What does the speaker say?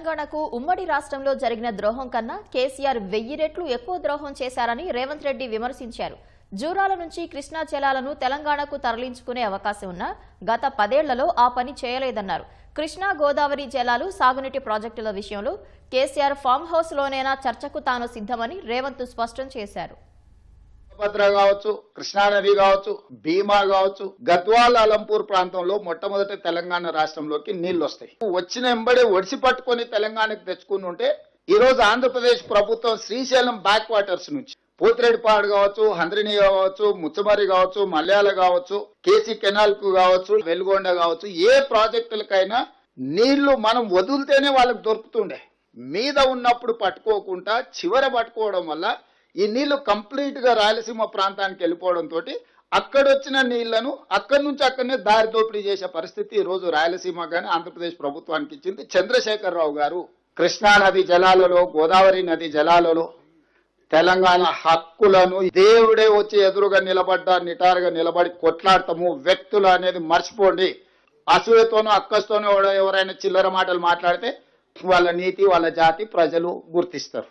తెలంగాణకు ఉమ్మడి రాష్ట్రంలో జరిగిన ద్రోహం కన్నా కేసీఆర్ వెయ్యి రెట్లు ఎక్కువ ద్రోహం చేశారని రేవంత్ రెడ్డి విమర్శించారు. జూరాల నుంచి కృష్ణా జలాలను తెలంగాణకు తరలించుకునే అవకాశం ఉన్నా గత పదేళ్ళలో ఆ పని చేయలేదన్నారు. కృష్ణా గోదావరి జలాలు సాగునీటి ప్రాజెక్టుల విషయంలో కేసీఆర్ ఫామ్ హౌస్లోనైనా చర్చకు తాను సిద్ధమని రేవంత్ స్పష్టం చేశారు. భద్ర కావచ్చు కృష్ణానది కావచ్చు భీమా కావచ్చు గద్వాల్ అలంపూర్ ప్రాంతంలో మొట్టమొదటి తెలంగాణ రాష్ట్రంలోకి నీళ్ళు వస్తాయి. వచ్చిన ఎంబడే ఒడిసి పట్టుకొని తెలంగాణకు తెచ్చుకుని ఉంటే ఈ రోజు ఆంధ్రప్రదేశ్ ప్రభుత్వం శ్రీశైలం బ్యాక్ వాటర్స్ నుంచి పోతిరెడ్డిపాడు కావచ్చు హంద్రిని కావచ్చు ముచ్చమరి కావచ్చు మలయాళ కావచ్చు కేసీ కెనాల్కు కావచ్చు వెలుగొండ కావచ్చు ఏ ప్రాజెక్టులకైనా నీళ్ళు మనం వదిలితేనే వాళ్ళకి దొరుకుతుండే. మీద ఉన్నప్పుడు పట్టుకోకుండా చివర పట్టుకోవడం వల్ల ఈ నీళ్ళు కంప్లీట్గా రాయలసీమ ప్రాంతానికి వెళ్ళిపోవడంతో అక్కడొచ్చిన నీళ్ళను అక్కడి నుంచి అక్కడనే దారి దోపిడీ చేసే పరిస్థితి ఈ రోజు రాయలసీమ కానీ ఆంధ్రప్రదేశ్ ప్రభుత్వానికి ఇచ్చింది. చంద్రశేఖరరావు గారు కృష్ణా నది జలాలలో గోదావరి నది జలాలలో తెలంగాణ హక్కులను దేవుడే వచ్చి ఎదురుగా నిలబడ్డా నిటారుగా నిలబడి కొట్లాడతాము వ్యక్తులు అనేది మర్చిపోండి. అసూయతోనూ అక్కస్తోనూ ఎవరైనా చిల్లర మాటలు మాట్లాడితే వాళ్ళ నీతి వాళ్ళ జాతి ప్రజలు గుర్తిస్తారు.